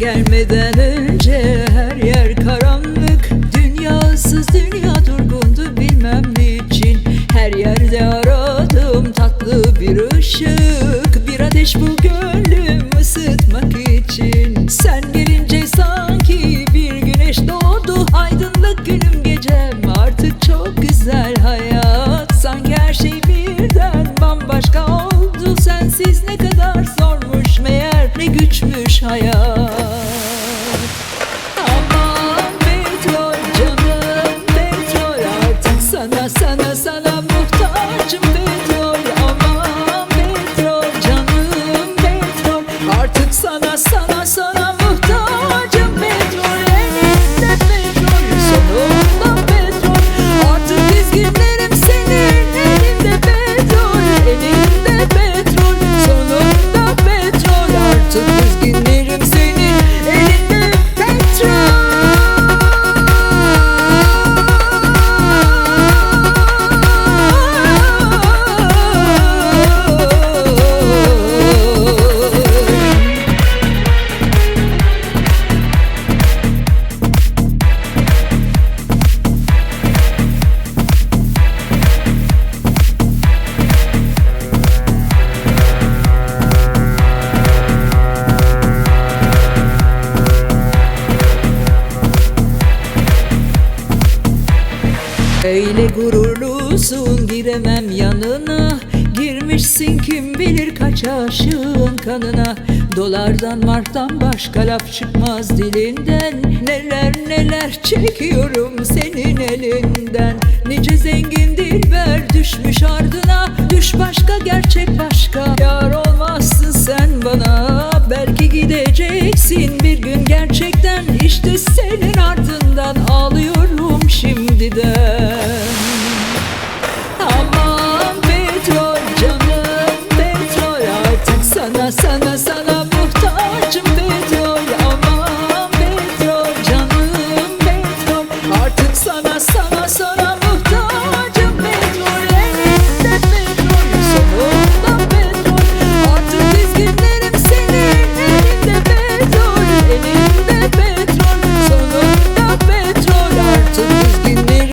gelmeden önce her yer karanlık. Dünyasız dünya durgundu bilmem niçin. Her yerde aradım tatlı bir ışık. Bir ateş bu gönlüm ısıtmak için. Sen gelince sanki bir güneş doğdu. Aydınlık günüm gecem artık çok güzel hayat. Sanki her şey birden bambaşka oldu. Sensiz ne kadar zormuş meğer. Ne güçmüş hayat sana Öyle gururlusun giremem yanına. Girmişsin kim bilir kaç aşığın kanına. Dolardan marktan başka laf çıkmaz dilinden. Neler neler çekiyorum senin elinden. Nice zengin dilber düşmüş ardına. Düş başka gerçek başka. Yar olmazsın sen bana. Belki gideceksin bir gün gerçekten